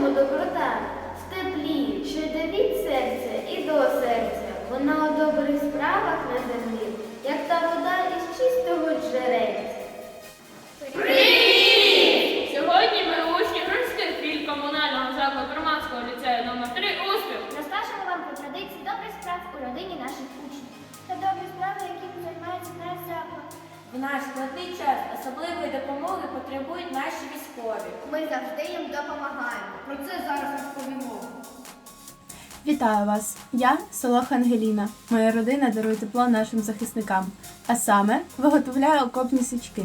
йому доброта в теплі, що йде від серця і до серця. Вона у добрих справах на землі, як та вода із чистого джерельця. Привіт! Сьогодні ми учні громадських філь комунального закладу громадського ліцею номер 3 успіх. Розкажемо вам про традиції добрих справ у родині наших учнів. Та добрі справи, які займається наш заклад. В наш складний час особливої допомоги потребують наші військові. Ми завжди їм допомагаємо. Вітаю вас! Я Солоха Ангеліна. Моя родина дарує тепло нашим захисникам. А саме виготовляю окопні свічки.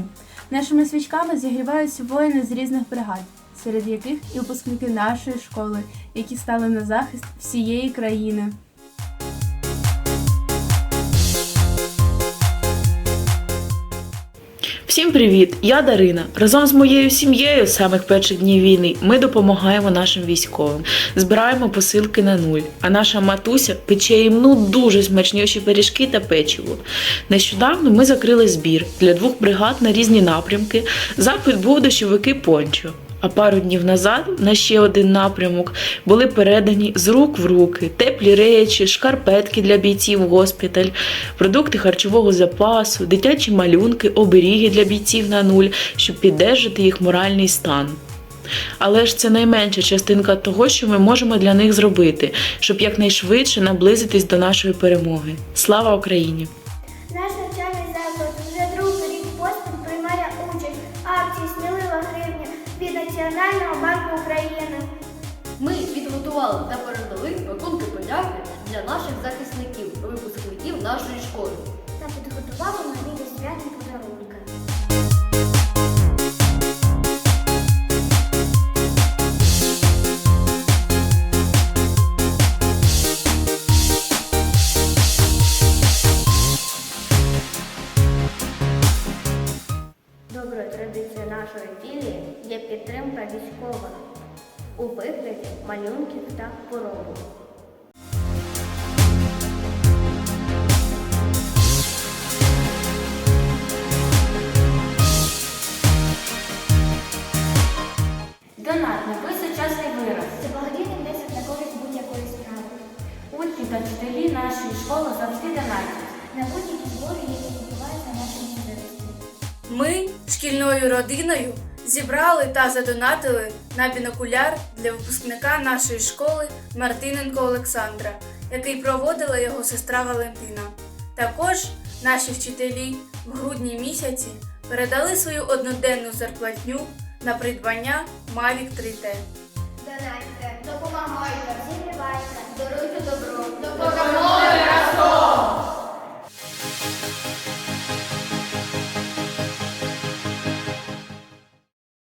Нашими свічками зігріваються воїни з різних бригад, серед яких і випускники нашої школи, які стали на захист всієї країни. Всім привіт! Я Дарина. Разом з моєю сім'єю з самих перших днів війни ми допомагаємо нашим військовим, збираємо посилки на нуль. А наша матуся пече їм ну дуже смачніші пиріжки та печиво. Нещодавно ми закрили збір для двох бригад на різні напрямки. Запит був дощовики пончо. А пару днів назад на ще один напрямок були передані з рук в руки теплі речі, шкарпетки для бійців в госпіталь, продукти харчового запасу, дитячі малюнки, оберіги для бійців на нуль, щоб піддержати їх моральний стан. Але ж це найменша частинка того, що ми можемо для них зробити, щоб якнайшвидше наблизитись до нашої перемоги. Слава Україні! Наш навчальний заклад вже другий рік поспіль приймає участь в акції Смілива гривня від Національного банку України. Ми підготували та передали пакунки подяки для наших захисників, випускників нашої школи. та підготували нові святні подарунки. Філії є підтримка військових у вигляді малюнків та поробок. Донат на сучасний вираз. Це благодійний внесок на користь будь-якої справи. Учні та вчителі нашої школи завжди донатять. На будь-які збори, які відбуваються в нашому місцевості. Ми шкільною родиною зібрали та задонатили на бінокуляр для випускника нашої школи Мартиненко Олександра, який проводила його сестра Валентина. Також наші вчителі в грудні місяці передали свою одноденну зарплатню на придбання Mavic 3T. Донайте, допомагайте, зігрівайте, даруйте добро, допомагайте разом!